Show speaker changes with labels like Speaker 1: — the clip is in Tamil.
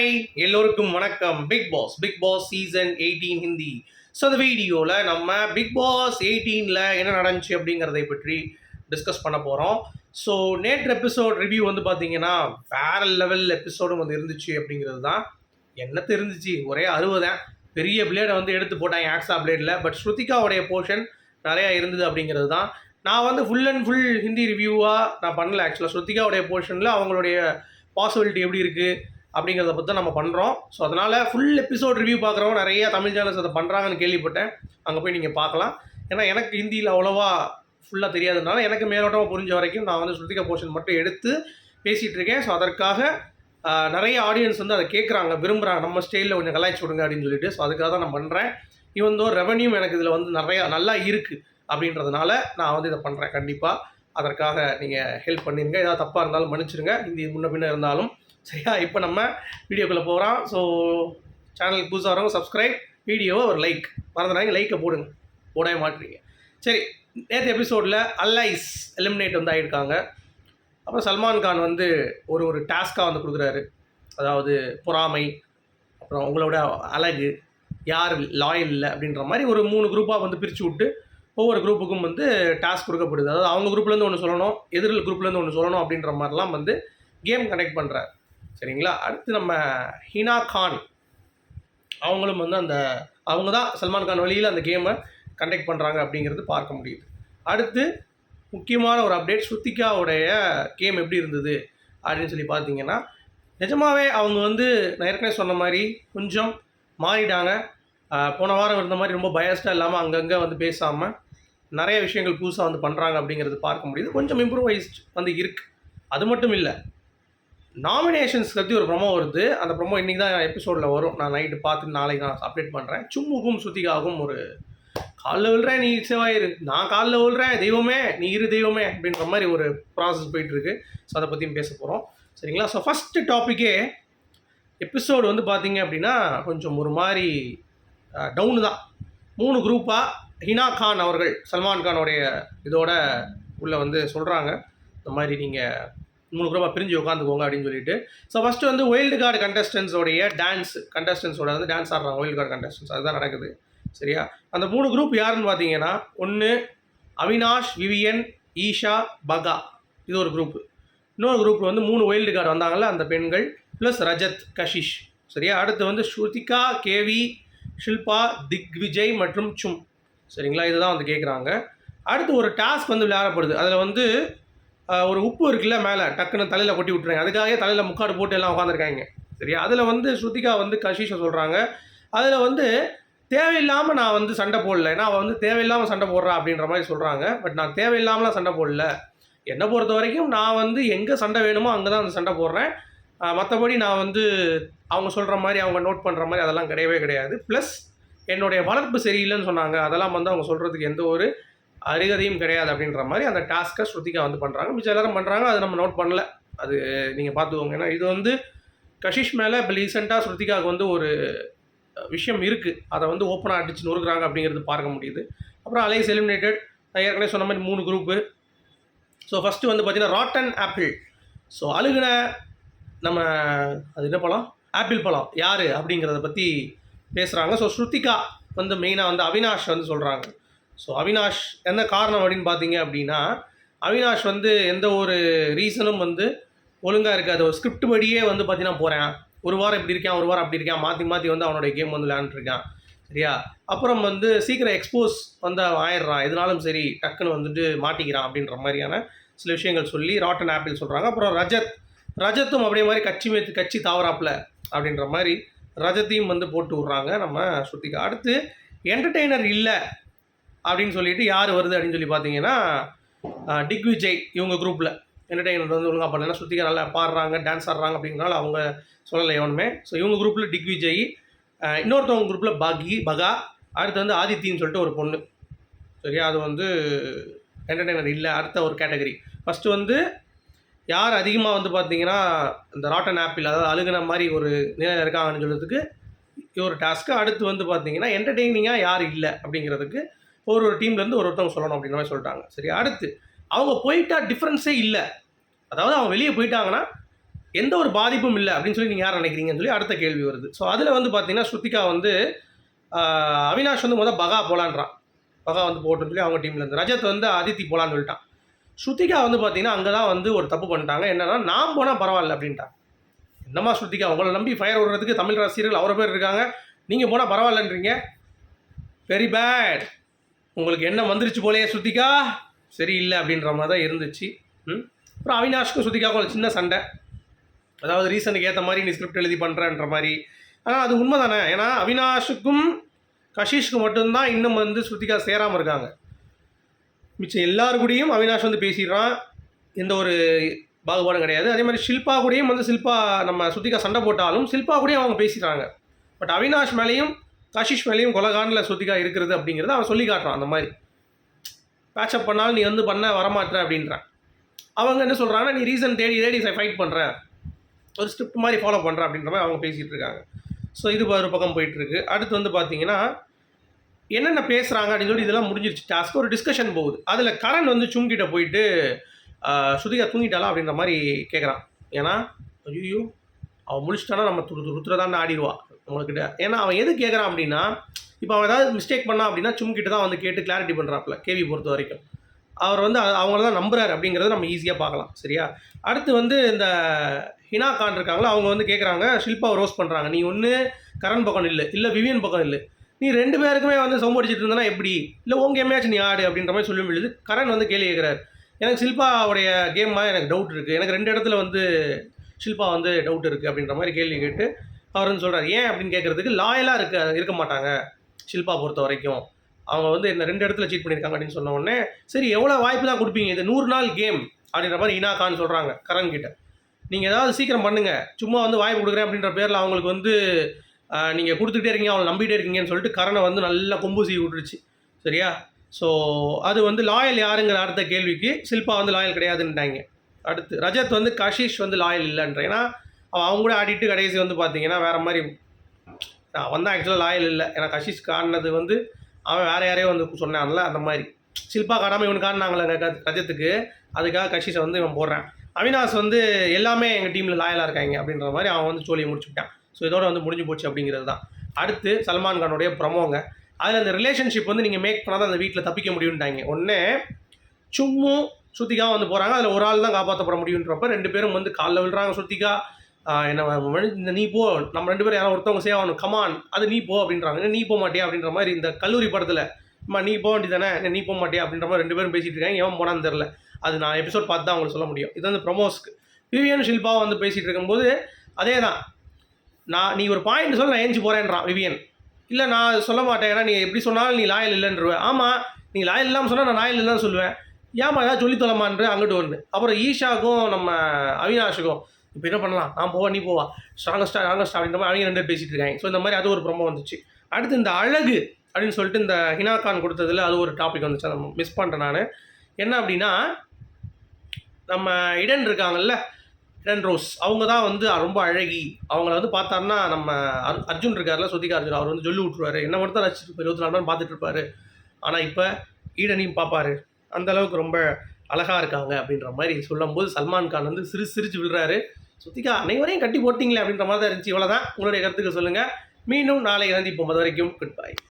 Speaker 1: ஹாய் எல்லோருக்கும் வணக்கம். Bigg Boss Bigg Boss season eighteen Hindi. So அந்த வீடியோவில் நம்ம பிக் பாஸ் எயிட்டீனில் என்ன நடந்துச்சு அப்படிங்கிறதை பற்றி டிஸ்கஸ் பண்ண போகிறோம் ஸோ நேற்று எபிசோட் ரிவ்யூ வந்து பார்த்தீங்கன்னா வேற லெவல் எபிசோடும் வந்து இருந்துச்சு அப்படிங்கிறது தான். என்ன தெரிஞ்சிச்சு ஒரே அறுபதேன் பெரிய பிளேடை வந்து எடுத்து போட்டாங்க ஆக்ஸா பிளேடில் பட் ஸ்ருதிகாவுடைய போர்ஷன் நிறையா இருந்தது அப்படிங்கிறது தான். நான் வந்து ஃபுல் அண்ட் ஃபுல் ஹிந்தி ரிவ்யூவாக நான் பண்ணல. ஆக்சுவலாக ஸ்ருதிகாவுடைய போர்ஷனில் அவங்களுடைய பாசிபிலிட்டி எப்படி இருக்குது அப்படிங்கிறத பற்றி நம்ம பண்ணுறோம் ஸோ அதனால் ஃபுல் எபிசோட் ரிவ்யூ பார்க்குறவங்க நிறைய தமிழ் சேனல்ஸ் அதை பண்ணுறாங்கன்னு கேள்விப்பட்டேன். அங்கே போய் நீங்கள் பார்க்கலாம். ஏன்னா எனக்கு ஹிந்தியில் அவ்வளோவா ஃபுல்லாக தெரியாததுனால எனக்கு மேலோட்டமாக புரிஞ்ச வரைக்கும் நான் வந்து ஸ்ருதிகா போர்ஷன் மட்டும் எடுத்து பேசிகிட்டு இருக்கேன். ஸோ அதற்காக நிறைய ஆடியன்ஸ் வந்து அதை கேட்குறாங்க விரும்புகிறாங்க நம்ம ஸ்டைலில் கொஞ்சம் கலாய்ச்சி விடுங்க அப்படின்னு சொல்லிட்டு. ஸோ அதுக்காக தான் நான் பண்ணுறேன் இவன் தோ ரெவன்யூ எனக்கு இதில் வந்து நிறையா நல்லா இருக்குது அப்படின்றதுனால நான் வந்து இதை பண்ணுறேன் கண்டிப்பாக அதற்காக நீங்கள் ஹெல்ப் பண்ணிடுங்க ஏதாவது தப்பாக இருந்தாலும் மன்னிச்சிடுங்க ஹிந்தி முன்ன பின்ன இருந்தாலும் சரியா? இப்போ நம்ம வீடியோக்குள்ளே போகிறோம் ஸோ சேனலுக்கு புதுசாக வரவங்க சப்ஸ்கிரைப் வீடியோவை ஒரு லைக் மறந்துடாங்க லைக்கை போடுங்க. போடவே மாட்டுறீங்க சரி நேற்று எபிசோடில் அல்லைஸ் எலிமினேட் வந்து ஆகியிருக்காங்க அப்புறம் சல்மான் கான் வந்து ஒரு ஒரு டாஸ்க்காக வந்து கொடுக்குறாரு. அதாவது பொறாமை அப்புறம் உங்களோட அழகு யார் லாயல் இல்லை அப்படின்ற மாதிரி ஒரு மூணு குரூப்பாக வந்து பிரித்து விட்டு ஒவ்வொரு குரூப்புக்கும் வந்து டாஸ்க் கொடுக்கப்படுது. அதாவது அவங்க குரூப்லேருந்து ஒன்று சொல்லணும் எதிரில் குரூப்லேருந்து ஒன்று சொல்லணும் அப்படின்ற மாதிரிலாம் வந்து கேம் கனெக்ட் பண்ணுறாரு சரிங்களா? அடுத்து நம்ம ஹினா கான். அவங்களும் வந்து அந்த அவங்க தான் சல்மான் கான் வழியில் அந்த கேமை கண்டக்ட் பண்ணுறாங்க அப்படிங்கிறது பார்க்க முடியுது. அடுத்து முக்கியமான ஒரு அப்டேட் ஸ்ருத்திகாவுடைய கேம் எப்படி இருந்தது அப்படின்னு சொல்லி பார்த்தீங்கன்னா நிஜமாவே அவங்க வந்து நான் ஏற்கனவே சொன்ன மாதிரி கொஞ்சம் மாறிட்டாங்க. போன வாரம் இருந்த மாதிரி ரொம்ப பயஸ்டாக இல்லாமல் அங்கங்கே வந்து பேசாமல் நிறைய விஷயங்கள் புதுசாக வந்து பண்ணுறாங்க அப்படிங்கிறது பார்க்க முடியுது. கொஞ்சம் இம்ப்ரூவைஸ்ட் வந்து இருக்குது அது மட்டும் இல்லை நாமினேஷன்ஸ் பற்றி ஒரு ப்ரொமோ வருது. அந்த ப்ரொமோ இன்றைக்கி தான் எபிசோடில் வரும். நான் நைட்டு பார்த்து நாளைக்கு நான் அப்டேட் பண்ணுறேன் சும்முக்கும் சுத்திகாகும் ஒரு காலில் விழுறேன் நீ செவ்வாயிரு நான் காலில் விழுறேன் தெய்வமே நீ இரு தெய்வமே அப்படின்ற மாதிரி ஒரு ப்ராசஸ் போயிட்டுருக்கு. ஸோ அதை பற்றியும் பேச போகிறோம் சரிங்களா? ஸோ ஃபஸ்ட்டு டாப்பிக்கே எபிசோடு வந்து பார்த்தீங்க அப்படின்னா கொஞ்சம் ஒரு மாதிரி டவுனு தான். மூணு குரூப்பாக ஹினா கான் அவர்கள் சல்மான் கானோடைய இதோட உள்ளே வந்து சொல்கிறாங்க இந்த மாதிரி நீங்கள் மூணு குரூப்பாக பிரிஞ்சு உட்காந்துக்கோங்க அப்படின்னு சொல்லிட்டு. ஸோ ஃபஸ்ட்டு வந்து ஒயில்டு கார்டு கண்டஸ்டன்ஸோடைய டான்ஸ் கண்டஸ்டன்ஸோட வந்து டான்ஸ் ஆடுறாங்க ஒயில்டு கார்டு கண்டஸ்டன்ஸ் அதுதான் நடக்குது. சரியா? அந்த மூணு குரூப் யாருன்னு பார்த்தீங்கன்னா ஒன்று அவினாஷ் விவியன் ஈஷா பகா. இது ஒரு குரூப் இன்னொரு குரூப் வந்து மூணு ஒயில்டு கார்டு வந்தாங்கல்ல அந்த பெண்கள் ப்ளஸ் ரஜத் கஷிஷ். சரியா? அடுத்து வந்து ஸ்ருதிகா கேவி ஷில்பா திக்விஜய் மற்றும் சும். சரிங்களா? இதுதான் வந்து கேட்குறாங்க அடுத்து ஒரு டாஸ்க் வந்து விளையாடப்படுது. அதில் வந்து ஒரு உப்பு இருக்குல்ல மேலே டக்குன்னு தலையில் கொட்டி விட்டுறாங்க அதுக்காகவே தலையில் முக்காடு போட்டு எல்லாம் உட்காந்துருக்காங்க சரியா? அதில் வந்து ஸ்ருதிகா வந்து கஷிஷை சொல்கிறாங்க அதில் வந்து தேவையில்லாமல் நான் வந்து சண்டை போடல. ஏன்னா அவள் வந்து தேவையில்லாமல் சண்டை போடுறா அப்படின்ற மாதிரி சொல்கிறாங்க பட் நான் தேவையில்லாமலாம் சண்டை போடல. என்னை பொறுத்த வரைக்கும் நான் வந்து எங்கே சண்டை வேணுமோ அங்கே தான் அந்த சண்டை போடுறேன். மற்றபடி நான் வந்து அவங்க சொல்கிற மாதிரி அவங்க நோட் பண்ணுற மாதிரி அதெல்லாம் கிடையவே கிடையாது. ப்ளஸ் என்னுடைய வளர்ப்பு சரியில்லைன்னு சொன்னாங்க. அதெல்லாம் வந்து அவங்க சொல்கிறதுக்கு எந்த ஒரு அருகதையும் கிடையாது அப்படின்ற மாதிரி அந்த டாஸ்க்கை ஸ்ருதிகா வந்து பண்ணுறாங்க மிச்சம் எல்லாரும் பண்ணுறாங்க அது நம்ம நோட் பண்ணல. அது நீங்கள் பார்த்துக்கோங்க ஏன்னா இது வந்து கஷிஷ் மேலே இப்போ ரீசெண்டாக ஸ்ருதிகாவுக்கு வந்து ஒரு விஷயம் இருக்குது அதை வந்து ஓப்பனாக அடிச்சு நொறுக்குறாங்க அப்படிங்கிறது பார்க்க முடியுது. அப்புறம் அலைஸ் எலிமினேட்டட் நான் ஏற்கனவே சொன்ன மாதிரி மூணு குரூப்பு ஸோ ஃபஸ்ட்டு வந்து பார்த்தீங்கன்னா ராட்டன் ஆப்பிள் ஸோ அழுகின நம்ம அது என்ன பழம்? ஆப்பிள் பழம். யார் அப்படிங்கிறத பற்றி பேசுகிறாங்க ஸோ ஸ்ருதிகா வந்து மெயினாக வந்து அவினாஷ் வந்து சொல்கிறாங்க ஸோ அவினாஷ் என்ன காரணம் அப்படின்னு பார்த்தீங்க அப்படின்னா அவினாஷ் வந்து எந்த ஒரு ரீசனும் வந்து ஒழுங்காக இருக்காது. ஒரு ஸ்கிரிப்ட் படியே வந்து பார்த்தீங்கன்னா போகிறேன் ஒரு வாரம் இப்படி இருக்கேன் ஒரு வாரம் அப்படி இருக்கேன். மாற்றி மாற்றி வந்து அவனுடைய கேம் வந்து விளையாண்டுருக்கான் சரியா? அப்புறம் வந்து சீக்கிரம் எக்ஸ்போஸ் வந்து அவன் ஆயிடுறான். எதுனாலும் சரி டக்குன்னு வந்துட்டு மாட்டிக்கிறான் அப்படின்ற மாதிரியான சில விஷயங்கள் சொல்லி ராட்டன் ஆப்பிள் சொல்கிறாங்க அப்புறம் ரஜத் ரஜத்தும் அப்படியே மாதிரி கட்சி மேத்து கட்சி தாவராப்பில் அப்படின்ற மாதிரி ரஜத்தையும் வந்து போட்டு விட்றாங்க நம்ம ஸ்ருதிகா. அடுத்து என்டர்டெய்னர் இல்லை. அப்படின்னு சொல்லிட்டு யார் வருது அப்படின்னு சொல்லி பார்த்தீங்கன்னா டிக் விஜய் இவங்க குரூப்பில் என்டர்டெயின்மெண்ட் வந்து ஒழுங்காக பண்ணல ஸ்ருதிகா நல்லா பாடுறாங்க டான்ஸ் ஆடுறாங்க அப்படிங்கிறனால அவங்க சொல்லலை எவனுமே. ஸோ இவங்க குரூப்பில் டிக் விஜய் இன்னொருத்தவங்க குரூப்பில் பகி பகா அடுத்து வந்து ஆதித்தின்னு சொல்லிட்டு ஒரு பொண்ணு. சரியா? அது வந்து என்டர்டெய்னர் இல்லை அடுத்த ஒரு கேட்டகரி ஃபஸ்ட்டு வந்து யார் அதிகமாக வந்து பார்த்தீங்கன்னா இந்த ராட்டன் ஆப்பிள் அதாவது அழுகுன மாதிரி ஒரு நிலையில் இருக்காங்கன்னு சொல்கிறதுக்கு ஒரு டாஸ்க்கு அடுத்து வந்து பார்த்தீங்கன்னா என்டர்டெய்னிங்காக யார் இல்லை அப்படிங்கிறதுக்கு ஒரு ஒரு டீம்லேருந்து ஒரு ஒருத்தவங்க சொல்லணும் அப்படின்ற மாதிரி சொல்லிட்டாங்க. சரி அடுத்து அவங்க போயிட்டா டிஃப்ரென்ஸே இல்லை. அதாவது அவங்க வெளியே போயிட்டாங்கன்னா எந்த ஒரு பாதிப்பும் இல்லை அப்படின்னு சொல்லி நீங்கள் யார் நினைக்கிறீங்கன்னு சொல்லி அடுத்த கேள்வி வருது. ஸோ அதில் வந்து பார்த்தீங்கன்னா ஸ்ருத்திகா வந்து அவினாஷ் வந்து முதல் பகா போலான்றான். பகா வந்து போட்டுன்னு சொல்லி அவங்க டீமில் இருந்து. ரஜத் வந்து அதித்தி போலான்னு சொல்லிட்டான். ஸ்ருத்திகா வந்து பார்த்தீங்கன்னா அங்கே தான் வந்து ஒரு தப்பு பண்ணிட்டாங்க. என்னென்னா நான் போனால் பரவாயில்ல அப்படின்ட்டான். என்னம்மா ஸ்ருத்திகா உங்களை நம்பி ஃபயர் விடுறதுக்கு தமிழ் ரசிகர்கள் அவ்வளோ பேர் இருக்காங்க. நீங்கள் போனால் பரவாயில்லன்றீங்க? வெரி பேட் உங்களுக்கு என்ன வந்துருச்சு போலயே சரி சரியில்லை அப்படின்ற மாதிரி தான் இருந்துச்சு. ம்? அப்புறம் அவினாஷ்க்கும் ஸ்ருதிகாவுக்கும் ஒரு சின்ன சண்டை. அதாவது ரீசனுக்கு ஏற்ற மாதிரி நீ ஸ்கிரிப்ட் எழுதி பண்ணுறன்ற மாதிரி. ஆனால் அது உண்மை தானே ஏன்னா அவினாஷுக்கும் கஷிஷ்க்கு மட்டும்தான் இன்னும் வந்து ஸ்ருதிகா சேராமல் இருக்காங்க. மிச்சம் எல்லாரு கூடயும் அவினாஷ் வந்து பேசிடுறான். எந்த ஒரு பாகுபாடும் கிடையாது. அதே மாதிரி ஷில்பா கூடயும் வந்து ஷில்பா நம்ம ஸ்ருதிகா சண்டை போட்டாலும் ஷில்பா கூடயும் அவங்க பேசிடுறாங்க. பட் அவினாஷ் மேலேயும் கஷிஷ் மேலேயும் கொலகானில் ஸ்ருதிகா இருக்கிறது அப்படிங்கிறத அவன் சொல்லி காட்டுறான் அந்த மாதிரி. பேச்சப் பண்ணாலும் நீ வந்து பண்ண வரமாட்டுற அப்படின்றான் அவங்க என்ன சொல்கிறாங்கன்னா நீ ரீசன் தேடி தேடி ஃபைட் பண்ணுற ஒரு ஸ்கிரிப்ட் மாதிரி ஃபாலோ பண்ணுற அப்படின்ற மாதிரி அவங்க பேசிகிட்டு இருக்காங்க. ஸோ இது ஒரு பக்கம் போயிட்டுருக்கு. அடுத்து வந்து பார்த்தீங்கன்னா என்னென்ன பேசுகிறாங்க அப்படின்னு சொல்லி இதெல்லாம் முடிஞ்சிருச்சு. டாஸ்க் ஒரு டிஸ்கஷன் போகுது. அதில் கரண் வந்து சுங்கிட்ட போயிட்டு ஆஹ், ஸ்ருதிகா அப்படின்ற மாதிரி கேட்குறான் ஏன்னா ஐயோ அவள் முடிச்சிட்டானா நம்ம துரு துருத்துற தான் ஆடிடுவா ஏன்னா அவன் எது கேட்குறான் அப்படின்னா இப்போ அவன் ஏதாவது மிஸ்டேக் பண்ணான் அப்படின்னா சும் கிட்ட தான் வந்து கேட்டு கிளாரிட்டி பண்ணுறாப்புல கேவி பொறுத்த வரைக்கும். அவர் வந்து அவங்கள தான் நம்புறாரு அப்படிங்கிறத நம்ம ஈஸியாக பார்க்கலாம் சரியா? அடுத்து வந்து இந்த ஹினா கான் இருக்காங்களா அவங்க வந்து கேட்குறாங்க ஷில்பாவை ரோஸ் பண்ணுறாங்க நீ ஒன்று கரண் பக்கம் இல்லை இல்லை விவியன் பக்கம் இல்லை நீ ரெண்டு பேருக்குமே வந்து சோம்படிச்சிட்டு இருந்தனா எப்படி? இல்லை உங்க எம்மையாச்சும் நீ ஆடு அப்படின்ற மாதிரி சொல்ல முடியுது கரண் வந்து கேள்வி கேட்குறாரு எனக்கு ஷில்பாவுடைய கேம் மாதிரி எனக்கு டவுட் இருக்குது எனக்கு ரெண்டு இடத்துல வந்து ஷில்பா வந்து டவுட் இருக்குது அப்படின்ற மாதிரி கேள்வி கேட்டு அவர் வந்து சொல்கிறார் ஏன் அப்படின்னு கேட்குறதுக்கு லாயலாக இருக்க இருக்க மாட்டாங்க ஷில்பா பொறுத்த வரைக்கும். அவங்க வந்து என்ன ரெண்டு இடத்துல சீட் பண்ணியிருக்காங்க அப்படின்னு சொன்ன உடனே சரி எவ்வளோ வாய்ப்பு தான் கொடுப்பீங்க? இது நூறு நாள் கேம் அப்படின்ற மாதிரி இனா கான் சொல்கிறாங்க கரண் கிட்ட. நீங்கள் ஏதாவது சீக்கிரம் பண்ணுங்கள் சும்மா வந்து வாய்ப்பு கொடுக்குறேன் அப்படின்ற பேரில் அவங்களுக்கு வந்து நீங்கள் கொடுத்துட்டே இருக்கீங்க அவங்களை நம்பிகிட்டே இருக்கீங்கன்னு சொல்லிட்டு கரணை வந்து நல்லா கொம்பு சீ விட்டுருச்சு. சரியா? ஸோ அது வந்து லாயல் யாருங்கிற அடுத்த கேள்விக்கு ஷில்பா வந்து லாயல் கிடையாதுன்ட்டாங்க. அடுத்து ரஜத் வந்து கஷிஷ் வந்து லாயல் இல்லைன்ற ஏன்னா அவங்க கூட ஆடிட்டு கடைசி வந்து பார்த்தீங்கன்னா வேறு மாதிரி நான் வந்து ஆக்சுவலாக லாயல் இல்லை. ஏன்னா கஷிஷ் காட்டினது வந்து அவன் வேற யாரையோ வந்து சொன்னான்ல அந்த மாதிரி. சில்பா காட்டாமல் இவனு காட்டினாங்களே கஜத்துக்கு அதுக்காக கஷிஷை வந்து இவன் போடுறான். அவினாஷ் வந்து எல்லாமே எங்கள் டீமில் லாயலாக இருக்காங்க அப்படின்ற மாதிரி அவன் வந்து சோழியை முடிச்சுட்டான் ஸோ இதோட வந்து முடிஞ்சு போச்சு அப்படிங்கிறது தான். அடுத்து சல்மான் கானுடைய ப்ரமோங்க அதில் அந்த ரிலேஷன்ஷிப் வந்து நீங்கள் மேக் பண்ணால் தான் அந்த வீட்டில் தப்பிக்க முடியும்ட்டாங்க. ஒன்று சும்மும் ஸ்ருத்திகாவும் வந்து போகிறாங்க அதில் ஒரு ஆள் தான் காப்பாற்றப்பட முடியுன்றப்ப ரெண்டு பேரும் வந்து காலில் விழுறாங்க ஸ்ருத்திகா என்ன இந்த நீ போ நம்ம ரெண்டு பேரும் யாரும் ஒருத்தவங்க சேவ் ஆகணும். கமான் அது நீ போ அப்படின்றாங்க. நீ போக மாட்டியா அப்படின்ற மாதிரி இந்த கல்லூரி படத்தில் அம்மா நீ போக வேண்டியதானே நீ போக மாட்டியா? அப்படின்ற மாதிரி ரெண்டு பேரும் பேசிகிட்டு இருக்காங்க. எவன் போனான்னு தெரில அது நான் எபிசோட் பார்த்து தான் அவங்களுக்கு சொல்ல முடியும். இது வந்து ப்ரொமோஸ்க்கு விவியன் ஷில்பா வந்து பேசிகிட்டு இருக்கும்போது அதே தான். நான் நீ ஒரு பாயிண்ட் சொல்ல நான் ஏஞ்சி போகிறேன்றான் விவியன் இல்லை நான் சொல்ல மாட்டேன். ஏன்னா நீ எப்படி சொன்னாலும் நீ லாயல் இல்லைன்றவேன் ஆமாம் நீ லாயல் இல்லாமல் சொன்னால் நான் லாயல் இல்லைன்னு சொல்லுவேன். ஏமா ஏதாவது சொல்லி தொலைமான்று அங்கிட்டு ஒன்று அப்புறம் ஈஷாக்கும் நம்ம அவினாஷுக்கும் இப்போ என்ன பண்ணலாம்? நான் போவா நீ போவா. ஸ்ட்ராங்கஸ்டா ஸ்ட்ராங்கஸ்டா அப்படின்ற மாதிரி அவங்க ரெண்டு பேர் பேசிகிட்டு இருக்காங்க. ஸோ இந்த மாதிரி அது ஒரு ப்ரொமோ வந்துச்சு. அடுத்து இந்த அழகு அப்படின்னு சொல்லிட்டு இந்த ஹினா கான் கொடுத்ததுல அது ஒரு டாபிக் வந்துச்சு. அதை மிஸ் பண்ணிட்டேன் நான். என்ன அப்படின்னா நம்ம இடன் இருக்காங்கல்ல? இடன் ரோஸ். அவங்க தான் வந்து ரொம்ப அழகி. அவங்கள வந்து பார்த்தாருன்னா நம்ம அர்- அர்ஜுன் இருக்கார்ல சுத்திகா அர்ஜுன் அவர் வந்து சொல்லி விட்ருவாரு என்ன மட்டும் தான் ரசிச்சு இருபத்தி நாலு மணி பார்த்துட்டு இருப்பாரு. ஆனால் இப்போ ஈடனையும் பார்ப்பாரு. அந்த அளவுக்கு ரொம்ப அழகாக இருக்காங்க அப்படின்ற மாதிரி சொல்லும்போது சல்மான் கான் வந்து சிரி சிரிச்சு விடுறாரு சுத்திகா அனைவரையும் கட்டி போட்டிங்களே அப்படின்ற மாதிரி தான் இருந்துச்சு. இவ்வளோ தான் உங்களுடைய கருத்துக்கு சொல்லுங்கள் மீண்டும் நாளை சந்திப்போம். அது வரைக்கும் குட் பை